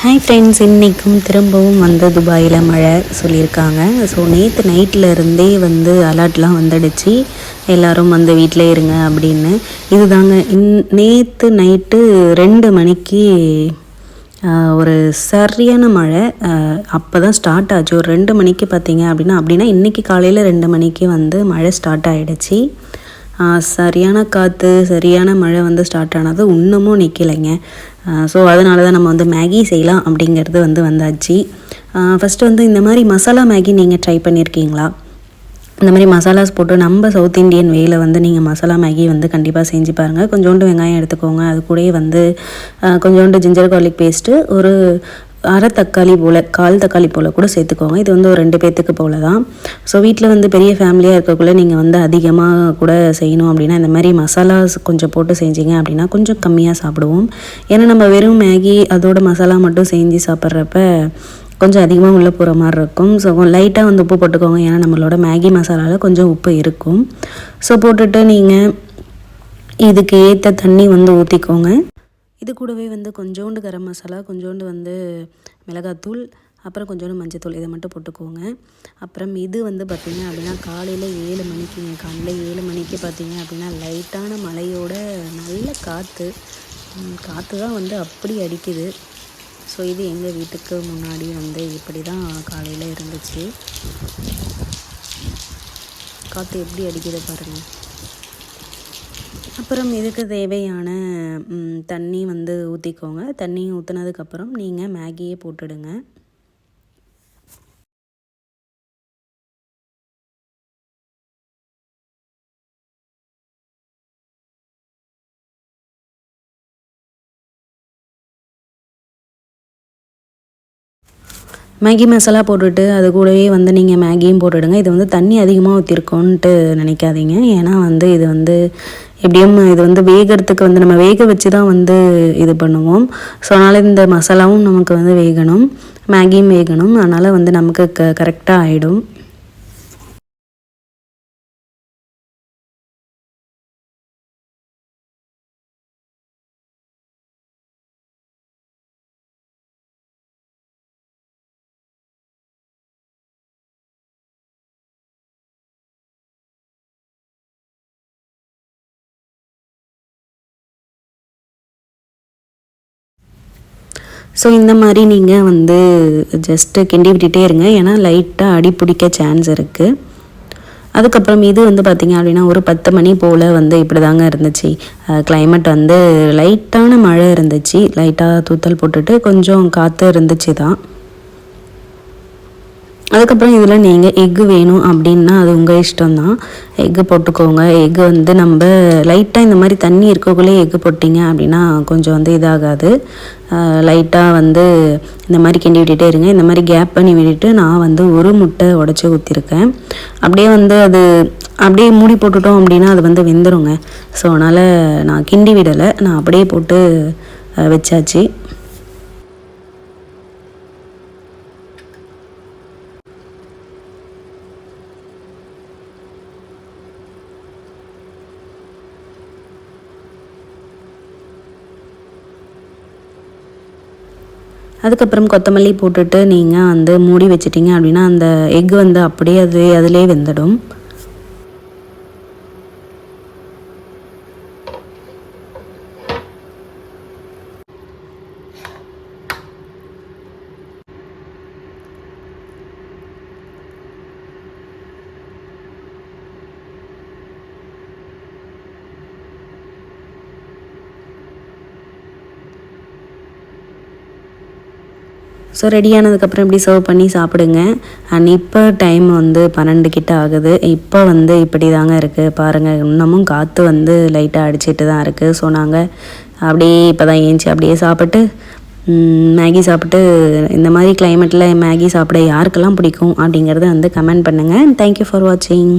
Hi friends இன்றைக்கும் திரும்பவும் வந்து துபாயில் மழை சொல்லியிருக்காங்க. ஸோ நேற்று நைட்டில் இருந்தே வந்து அலர்ட்லாம் வந்துடுச்சு. எல்லோரும் வந்து வீட்டிலே இருங்க அப்படின்னு. இதுதாங்க இன் நேற்று நைட்டு ரெண்டு மணிக்கு ஒரு சரியான மழை. அப்போ தான் ஸ்டார்ட் ஆச்சு. ஒரு ரெண்டு மணிக்கு பார்த்தீங்க அப்படின்னா அப்படின்னா இன்றைக்கி காலையில் ரெண்டு மணிக்கு வந்து மழை ஸ்டார்ட் ஆகிடுச்சு சரியான காற்று சரியான மழை வந்து ஸ்டார்ட் ஆனது இன்னமும் நிற்கலைங்க ஸோ அதனால தான் நம்ம வந்து மேகி செய்யலாம் அப்படிங்கிறது வந்து வந்தாச்சு. ஃபஸ்ட்டு வந்து இந்த மாதிரி மசாலா மேகி நீங்கள் ட்ரை பண்ணியிருக்கீங்களா இந்த மாதிரி மசாலாஸ் போட்டு நம்ம சவுத் இந்தியன் வேயில் வந்து நீங்கள் மசாலா மேகி வந்து கண்டிப்பாக செஞ்சு பாருங்கள் கொஞ்சோண்டு வெங்காயம் எடுத்துக்கோங்க. அது கூடயே வந்து கொஞ்சோண்டு ஜிஞ்சர் கார்லிக் பேஸ்ட்டு ஒரு அரை தக்காளி போல் கால் தக்காளி போல் கூட சேர்த்துக்கோங்க. இது வந்து ஒரு ரெண்டு பேர்த்துக்கு போல் தான் ஸோ வீட்டில் வந்து பெரிய ஃபேமிலியாக இருக்கக்குள்ளே நீங்கள் வந்து அதிகமாக கூட செய்யணும் அப்படின்னா இந்த மாதிரி மசாலாஸ் கொஞ்சம் போட்டு செஞ்சீங்க அப்படின்னா கொஞ்சம் கம்மியாக சாப்பிடுவோம். ஏன்னா நம்ம வெறும் மேகி அதோட மசாலா மட்டும் செஞ்சு சாப்பிட்றப்ப கொஞ்சம் அதிகமாக உள்ளே போகிற மாதிரி இருக்கும். ஸோ லைட்டாக வந்து உப்பு போட்டுக்கோங்க. ஏன்னா நம்மளோட மேகி மசாலாவில் கொஞ்சம் உப்பு இருக்கும். ஸோ போட்டுட்டு நீங்கள் இதுக்கு ஏற்ற தண்ணி வந்து ஊற்றிக்கோங்க இது கூடவே வந்து கொஞ்சோண்டு கரம் மசாலா கொஞ்சோண்டு வந்து மிளகாத்தூள் அப்புறம் கொஞ்சோண்டு மஞ்சத்தூள் இதை மட்டும் போட்டுக்கோங்க. அப்புறம் இது வந்து பார்த்திங்க அப்படின்னா காலையில் ஏழு மணிக்குங்க காலையில் ஏழு மணிக்கு பார்த்தீங்க அப்படின்னா லைட்டான மழையோட நல்ல காற்று காற்று தான் வந்து அப்படி அடிக்குது. ஸோ இது எங்கள் வீட்டுக்கு முன்னாடி வந்து இப்படி தான் காலையில் இருந்துச்சு. காற்று எப்படி அடிக்குது பாருங்கள் அப்புறம் இதுக்கு தேவையான தண்ணி வந்து ஊற்றிக்கோங்க தண்ணி ஊற்றுனதுக்கப்புறம் நீங்கள் மேகியே போட்டுடுங்க. மேகி மசாலா போட்டுட்டு அது கூடவே வந்து நீங்கள் மேகியும் போட்டுடுங்க. இது வந்து தண்ணி அதிகமாக ஊற்றிருக்கோன்ட்டு நினைக்காதீங்க. ஏன்னா வந்து இது வந்து எப்படியும் இது வந்து வேகிறதுக்கு வந்து நம்ம வேக வச்சு தான் வந்து இது பண்ணுவோம். ஸோ அதனால் இந்த மசாலாவும் நமக்கு வந்து வேகணும். மேகியும் வேகணும். அதனால் வந்து நமக்கு க கரெக்டாக ஆகிடும் ஸோ இந்த மாதிரி நீங்கள் வந்து ஜஸ்ட்டு கிண்டி விட்டுட்டே இருங்க. ஏன்னா லைட்டாக அடி பிடிக்க சான்ஸ் இருக்குது அதுக்கப்புறம் இது வந்து பார்த்திங்க அப்படின்னா ஒரு பத்து மணி போல் வந்து இப்படி தாங்க இருந்துச்சு கிளைமேட் வந்து லைட்டான மழை இருந்துச்சு. லைட்டாக தூத்தல் போட்டுட்டு கொஞ்சம் காற்று இருந்துச்சு தான் அதுக்கப்புறம் இதில் நீங்கள் எக்கு வேணும் அப்படின்னா அது உங்கள் இஷ்டம்தான். எக்கு போட்டுக்கோங்க. எக்கு வந்து நம்ம லைட்டாக இந்த மாதிரி தண்ணி இருக்கக்குள்ளே எக்கு போட்டிங்க அப்படின்னா கொஞ்சம் வந்து இதாகாது. லைட்டாக வந்து இந்த மாதிரி கிண்டி விட்டுட்டே இருங்க. இந்த மாதிரி கேப் பண்ணி விட்டுட்டு நான் வந்து ஒரு முட்டை உடச்சி ஊற்றிருக்கேன் அப்படியே வந்து அது அப்படியே மூடி போட்டுட்டோம் அப்படின்னா அது வந்து வெந்துருங்க. ஸோ அதனால் நான் கிண்டி விடலை. நான் அப்படியே போட்டு வச்சாச்சு. அதுக்கப்புறம் கொத்தமல்லி போட்டுட்டு நீங்கள் வந்து மூடி வச்சிட்டிங்க அப்படின்னா அந்த எக் வந்து அப்படியே அது அதிலே வெந்துடும். ஸோ ரெடியானதுக்கப்புறம் இப்படி சர்வ் பண்ணி சாப்பிடுங்க. அண்ட் இப்போ டைம் வந்து பன்னெண்டு கிட்ட ஆகுது. இப்போ வந்து இப்படி தாங்க இருக்குது பாருங்கள் இன்னமும் காற்று வந்து லைட்டாக அடிச்சிட்டு தான் இருக்குது ஸோ நாங்கள் அப்படியே இப்போ தான் ஏஞ்சி அப்படியே சாப்பிட்டு மேகி சாப்பிட்டு இந்த மாதிரி கிளைமேட்டில் மேகி சாப்பிட யாருக்கெல்லாம் பிடிக்கும் அப்படிங்கிறத வந்து கமெண்ட் பண்ணுங்கள் தேங்க்யூ ஃபார் வாட்சிங்